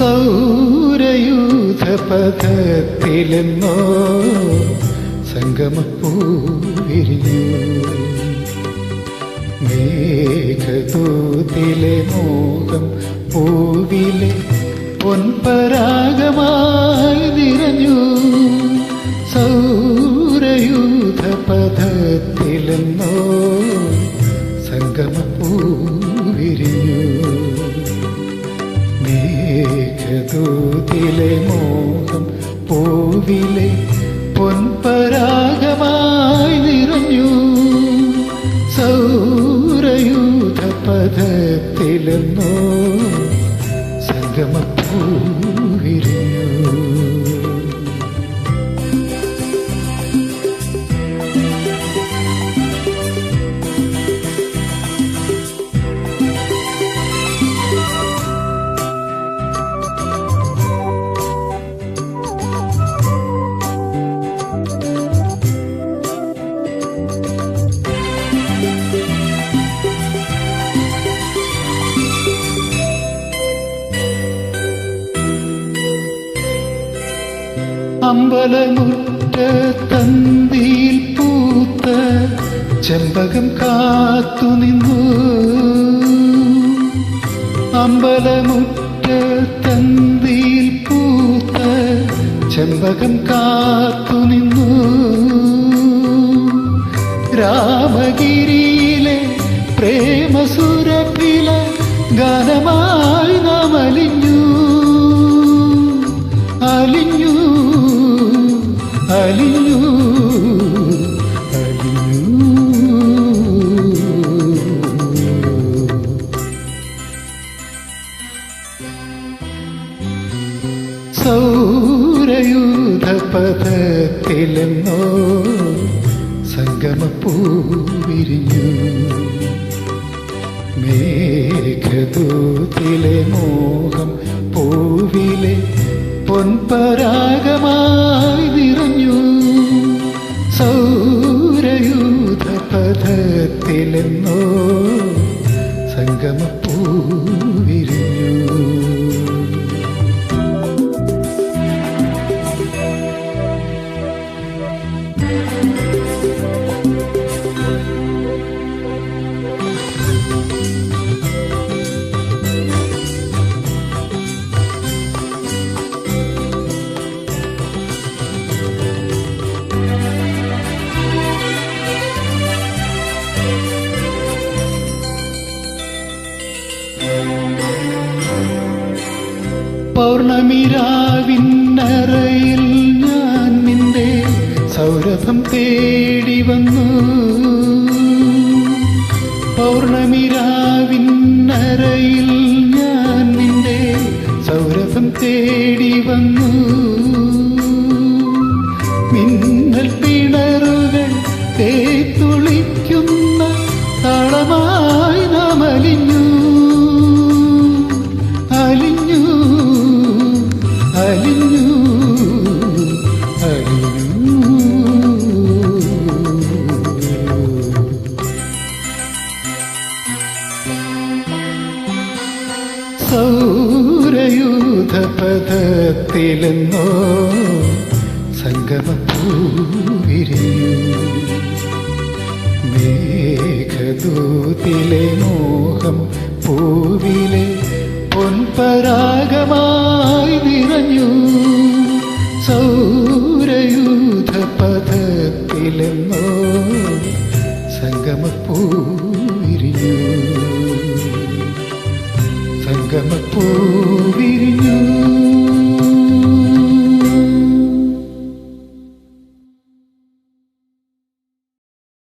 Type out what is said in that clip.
സൗരയൂഥ പഥത്തിലെന്നോ സംഗമപ്പൂവിരിഞ്ഞു മേഘദൂതിലെ മോഹം പൂവിലെ പൊൻപരാഗമായി നിറഞ്ഞു. സൗരയൂഥ പഥത്തിലെന്നോ മേഘദൂതിലെ മോഹം പൂവിലെ പൊൻപരാഗമായി നിറഞ്ഞു. സൗരയൂഥ പദത്തിലെന്നോ സംഗമപ്പൂവിരിഞ്ഞു അമ്പലമുറ്റ തന്തിയിൽ പൂത്ത ചെമ്പകം കാത്തു നിന്നു അമ്പലമുറ്റ തന്തിയിൽ പൂത്ത ചെമ്പകം കാത്തു നിന്നു രാമഗിരിയിലെ പ്രേമസുരപ്പില ഗാനമായി നാം അലിഞ്ഞു സൗരയൂഥ പദത്തിലെന്നോ സംഗമപ്പൂവിരിഞ്ഞു. മേഘദൂതിലെ മോഹം പൂവിലെ പൊൻപരാഗമായി നിറഞ്ഞു. സൗരയൂഥപഥത്തിലെന്നോ സംഗമപ്പൂവിരിഞ്ഞു. പൗർണമിരാവിന്നറയിൽ ഞാൻ നിന്റെ സൗരഭം തേടി വന്നു. പൗർണമിരാവിന്നറയിൽ ഞാൻ നിന്റെ സൗരഭം തേടി വന്നു. മിന്നൽ സൗരയൂഥ പദത്തിലെന്നോ സംഗമപ്പൂവിരിഞ്ഞു മേഘദൂതിലെ മോഹം പൂവിലെ പൊൻപരാഗമായി നിറഞ്ഞു. സൗരയൂഥ പഥത്തിലെന്നോ സംഗമപ്പൂവിരിഞ്ഞു സംഗമപ്പൂവിരിഞ്ഞു